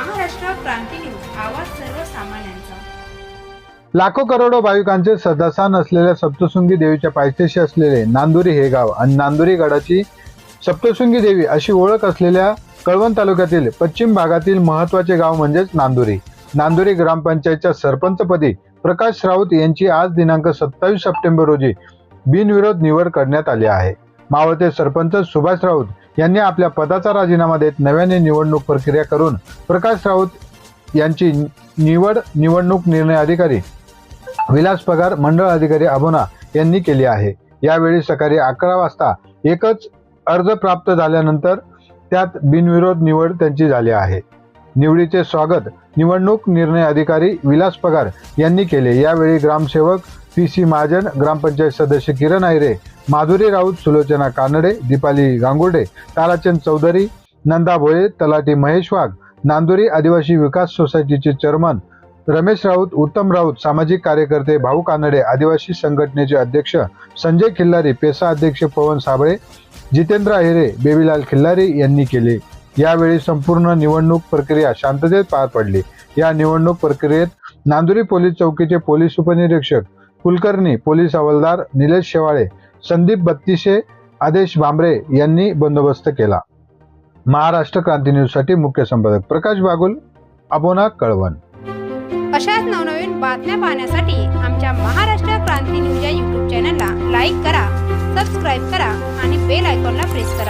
आवाज सर्वसामान्यांचा. लाखो करोडो भाविकांचे सदास्थान असलेल्या सप्तशृंगी देवीच्या पायथ्याशी असलेले नांदुरी हे गाव आणि नांदुरी गडाची सप्तशृंगी देवी अशी ओळख असलेल्या कळवण तालुक्यातील पश्चिम भागातील महत्त्वाचे गाव म्हणजेच नांदुरी. नांदुरी ग्रामपंचायतच्या सरपंचपदी प्रकाश राऊत यांची आज दिनांक सत्तावीस सप्टेंबर रोजी बिनविरोध निवड करण्यात आली आहे. मावळते सरपंच सुभाष राऊत यांनी आपल्या पदाचा राजीनामा देत नव्याने निवडणूक प्रक्रिया करून प्रकाश राऊत यांची निवड निवडणूक निर्णय अधिकारी विलास पगार मंडळ अधिकारी अभोना यांनी केली आहे. यावेळी सकाळी अकरा वाजता एकच अर्ज प्राप्त झाल्यानंतर त्यात बिनविरोध निवड त्यांची झाली आहे. निवडीचे स्वागत निवडणूक निर्णय अधिकारी विलास पगार यांनी केले. यावेळी ग्रामसेवक पी सी महाजन ग्रामपंचायत सदस्य किरण आयरे माधुरी राऊत सुलोचना कानडे दीपाली गांगुर्डे ताराचंद चौधरी नंदा भोये तलाटी महेश वाघ नांदुरी आदिवासी विकास सोसायटीचे चेअरमन रमेश राऊत उत्तम राऊत सामाजिक कार्यकर्ते भाऊ कानडे आदिवासी संघटनेचे अध्यक्ष संजय खिल्लारी पेसा अध्यक्ष पवन साबळे जितेंद्र अहिरे बेबीलाल खिल्लारी यांनी केले. यावेळी संपूर्ण निवडणूक प्रक्रिया शांततेत पार पडली. या निवडणूक प्रक्रियेत नांदुरी पोलीस चौकीचे पोलीस उपनिरीक्षक कुलकर्णी पोलीस हवालदार निलेश शेवाळे संदीप बत्तीशे आदेश भांबरे यांनी बंदोबस्त केला. महाराष्ट्र क्रांती न्यूजसाठी मुख्य संपादक प्रकाश बागुल अबोना कळवण. अशाच नवनवीन बातम्या पाहण्यासाठी आमच्या महाराष्ट्र क्रांती न्यूज या यूट्यूब चॅनलला लाईक करा सबस्क्राईब करा आणि बेल आयकॉनला प्रेस करा.